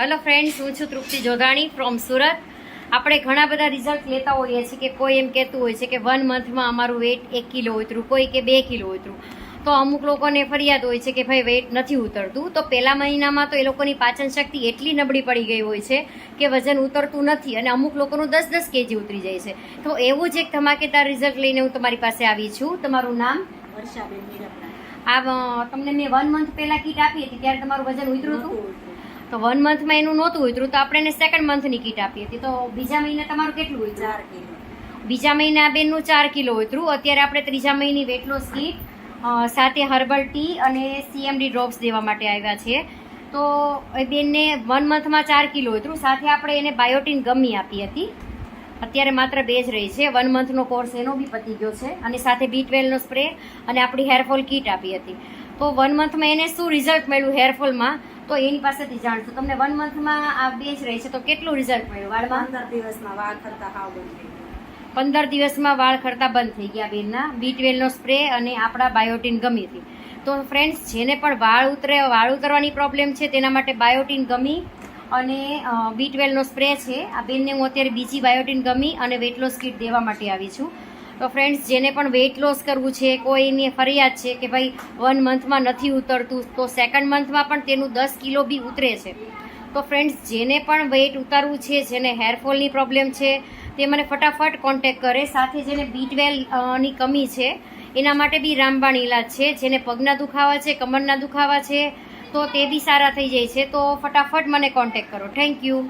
Hello friends હું છું તૃપ્તિ Jodhani from Surat. આપણે ઘણા બધા રિઝલ્ટ લેતા હોઈએ છીએ કે કોઈ એમ કહેતું હોય છે કે વન મંથમાં અમારું વેટ એક કિલો ઉતરું કોઈ કે બે કિલો ઉતરું. તો અમુક લોકોને ફરિયાદ હોય છે કે ભાઈ વેટ નથી ઉતરતું. તો પહેલા મહિનામાં તો એ લોકોની પાચન શક્તિ એટલી નબળી પડી ગઈ હોય છે કે વજન ઉતરતું નથી અને અમુક લોકોનું દસ દસ કેજી ઉતરી જાય છે. તો એવું જ એક ધમાકેદાર રિઝલ્ટ લઈને હું તમારી પાસે આવી છું. તમારું નામ? વર્ષાબેન આ તમને મેં વન મંથ પહેલાં કીટ આપી હતી ત્યારે તમારું વજન ઉતર્યું હતું. તો વન મંથમાં એનું નહોતું ઉતર્યું તો આપણે એને સેકન્ડ મંથની કીટ આપી હતી. તો બીજા મહિને તમારું કેટલું ઉતર્યું ચાર કિલો. બીજા મહિને આ બેનનું ચાર કિલો ઉતર્યું અત્યારે આપણે ત્રીજા મહિની વેટ લોસ કીટ સાથે હર્બલ ટી અને સીએમડી ડ્રોપ્સ દેવા માટે આવ્યા છીએ તો એ બેનને વન મંથમાં ચાર કિલો ઉતર્યું સાથે આપણે એને બાયોટીન ગમી આપી હતી. અત્યારે માત્ર બે જ રહી છે. વન મંથનો કોર્સ એનો બી પતી ગયો છે અને સાથે બી ટ્વેલ્વનો સ્પ્રે અને આપણી હેરફોલ કીટ આપી હતી. તો વન મંથમાં એને શું રિઝલ્ટ મળ્યું હેરફોલમાં તો એની પાસેથી જાણશું. તમને વન મંથમાં આ બેચ રહી છે. તો કેટલું રિઝલ્ટ મળ્યું વાળમાં? પંદર દિવસમાં વાળ ખરતા હાવ બંધ પંદર દિવસમાં વાળ ખરતા બંધ થઈ ગયા બેનના. બી ટ્વેલ્વનો સ્પ્રે અને આપણા બાયોટીન ગમી હતી. તો ફ્રેન્ડ્સ જેને પણ વાળ ઉતરે વાળ ઉતરવાની પ્રોબ્લેમ છે તેના માટે બાયોટીન ગમી અને બી ટ્વેલ્વનો સ્પ્રે છે. આ બેનને હું અત્યારે બીજી બાયોટીન ગમી અને વેટ લોસ કીટ દેવા માટે આવી છું. તો ફ્રેન્ડ્સ જેને પણ વેઇટ લોસ કરવું છે, કોઈની ફરિયાદ છે કે ભાઈ વન મંથમાં નથી ઉતરતું, તો સેકન્ડ મંથમાં પણ તેનું દસ કિલો બી ઉતરે છે. તો ફ્રેન્ડ્સ જેને પણ વેઇટ ઉતારવું છે, જેને હેરફોલની પ્રોબ્લેમ છે, તે મને ફટાફટ કોન્ટેક કરે. સાથે જેને બી ની કમી છે, એના માટે બી રામબાણ ઇલાજ છે. જેને પગના દુખાવા છે, કમરના દુખાવા છે, તો તે બી સારા થઈ જાય છે. તો ફટાફટ મને કોન્ટેક કરો. Thank you